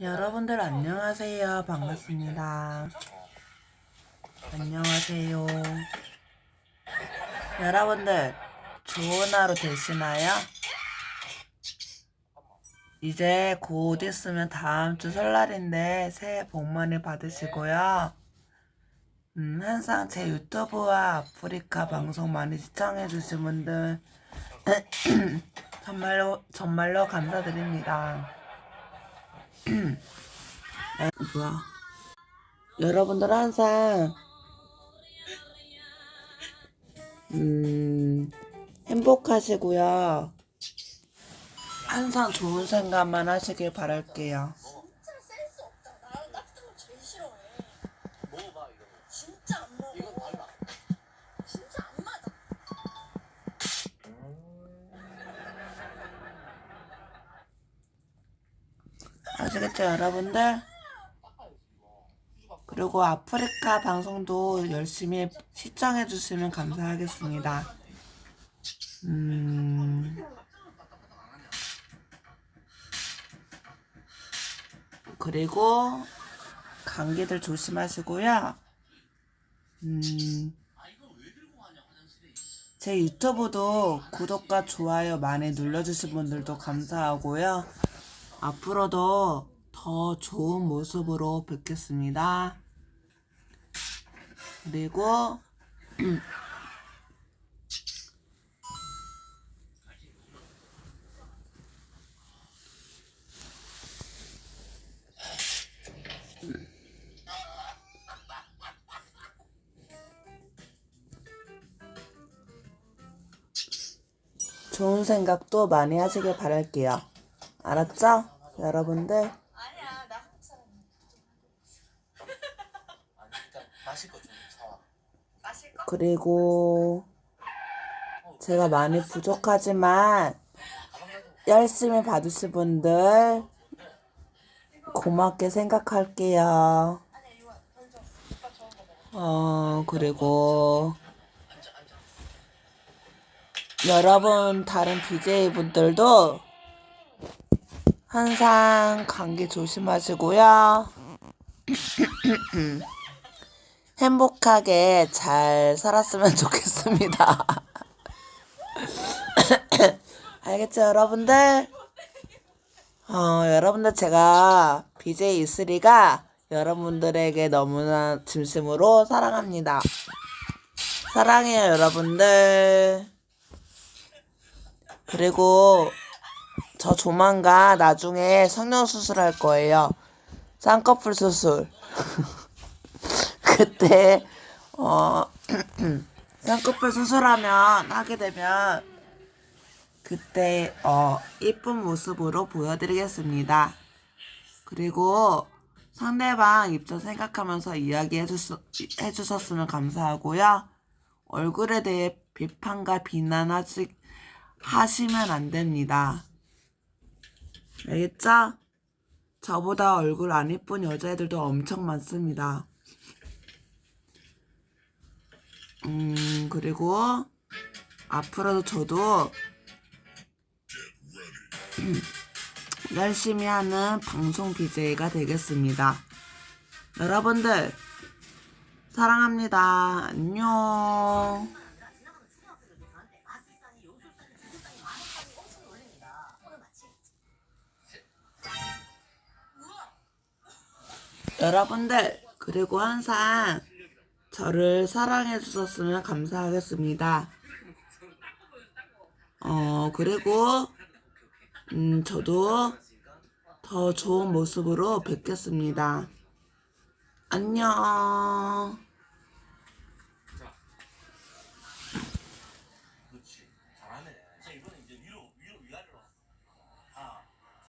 여러분들 안녕하세요. 반갑습니다. 안녕하세요. 여러분들 좋은 하루 되시나요? 이제 곧 있으면 다음 주 설날인데 새해 복 많이 받으시고요. 음, 항상 제 유튜브와 아프리카 방송 많이 시청해주신 분들 정말로 정말로 감사드립니다. 에, 뭐야? 여러분들 항상 음 행복하시고요. 항상 좋은 생각만 하시길 바랄게요. 아시겠죠, 여러분들? 그리고 아프리카 방송도 열심히 시청해 주시면 감사하겠습니다. 음. 그리고 감기들 조심하시고요. 음. 제 유튜브도 구독과 좋아요 많이 눌러주신 분들도 감사하고요. 앞으로도 더 좋은 모습으로 뵙겠습니다. 그리고 좋은 생각도 많이 하시길 바랄게요. 알았죠? 여러분들? 아니야, 나 한국 사람이야. 아니 일단 마실 거 좀 사와. 마실 거? 그리고 제가 많이 부족하지만 열심히 봐주신 분들 고맙게 생각할게요. 아니야, 이거 던져. 오빠 저거 먹어. 어, 그리고 여러분 다른 BJ 분들도 항상 감기 조심하시고요. 행복하게 잘 살았으면 좋겠습니다. 알겠죠, 여러분들? 어, 여러분들 제가 BJ 이슬이가 여러분들에게 너무나 진심으로 사랑합니다. 사랑해요, 여러분들. 그리고 저 조만간 나중에 성형수술 할 거예요. 쌍꺼풀 수술. 그때, 어, 쌍꺼풀 수술하면, 하게 되면, 그때, 어, 이쁜 모습으로 보여드리겠습니다. 그리고 상대방 입장 생각하면서 이야기 해주셨, 해주셨으면 감사하고요. 얼굴에 대해 비판과 비난하시, 하시면 안 됩니다. 알겠죠? 저보다 얼굴 안 이쁜 여자애들도 엄청 많습니다. 음, 그리고 앞으로도 저도 열심히 하는 방송 BJ가 되겠습니다. 여러분들, 사랑합니다. 안녕. 여러분들, 그리고 항상 저를 사랑해 주셨으면 감사하겠습니다. 어, 그리고, 음, 저도 더 좋은 모습으로 뵙겠습니다. 안녕.